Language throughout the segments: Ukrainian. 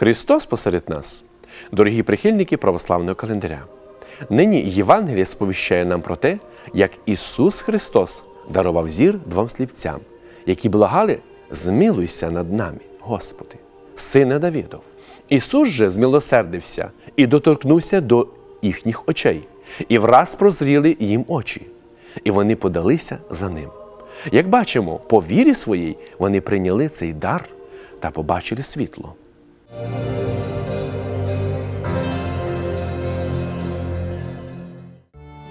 Христос посеред нас, дорогі прихильники православного календаря. Нині Євангеліє сповіщає нам про те, як Ісус Христос дарував зір двом слівцям, які благали змилуйся над нами, Господи, Сине Давидов. Ісус же змилосердився і доторкнувся до їхніх очей, і враз прозріли їм очі, і вони подалися за ним. Як бачимо, по вірі своїй вони прийняли цей дар та побачили світло. Música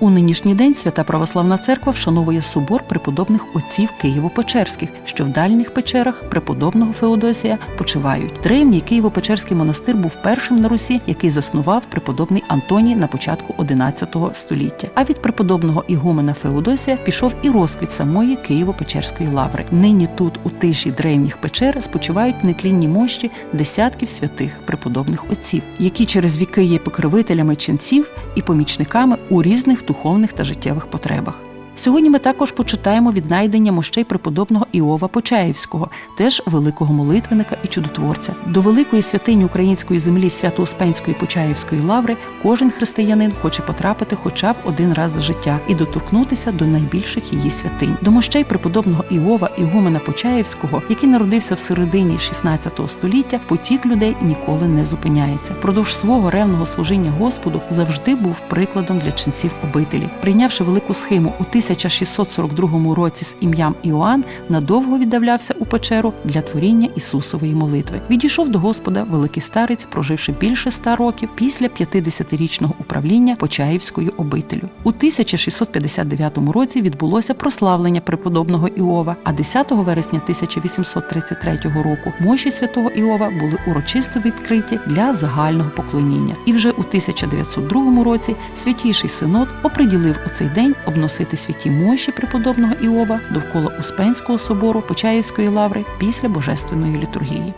У нинішній день Свята Православна Церква вшановує собор преподобних отців Києво-Печерських, що в дальніх печерах преподобного Феодосія почивають. Древній Києво-Печерський монастир був першим на Русі, який заснував преподобний Антоній на початку XI століття. А від преподобного ігумена Феодосія пішов і розквіт самої Києво-Печерської лаври. Нині тут, у тиші древніх печер, спочивають нетлінні мощі десятків святих преподобних отців, які через віки є покровителями ченців і помічниками у різних духовних та життєвих потребах. Сьогодні ми також почитаємо віднайдення мощей преподобного Іова Почаївського, теж великого молитвенника і чудотворця. До великої святині української землі Свято-Успенської Почаївської лаври кожен християнин хоче потрапити хоча б один раз за життя і доторкнутися до найбільших її святинь. До мощей преподобного Іова Ігумена Почаївського, який народився в середині 16 століття, потік людей ніколи не зупиняється. Продовж свого ревного служіння Господу завжди був прикладом для ченців обителі. Прийнявши велику схему у 1642 році з ім'ям Іоанн, надовго віддавлявся у печеру для творіння Ісусової молитви. Відійшов до Господа великий старець, проживши більше ста років після 50-річного управління Почаївською обителю. У 1659 році відбулося прославлення преподобного Іова, а 10 вересня 1833 року мощі святого Іова були урочисто відкриті для загального поклоніння. І вже у 1902 році святіший синод оприділив у цей день обносити святі мощі преподобного Іова довкола Успенського собору Почаївської лаври після божественної літургії.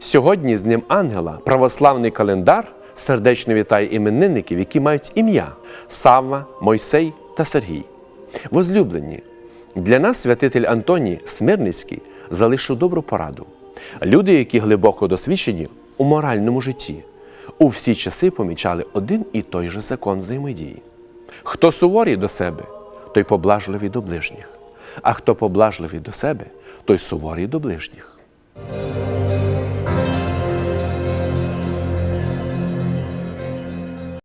Сьогодні з Днем Ангела православний календар сердечно вітає іменинників, які мають ім'я Савва, Мойсей та Сергій. Возлюблені, для нас святитель Антоній Смирницький залишив добру пораду. Люди, які глибоко досвідчені у моральному житті, у всі часи помічали один і той же закон взаємодії. Хто суворий до себе, той поблажливий до ближніх, а хто поблажливий до себе, той суворий до ближніх.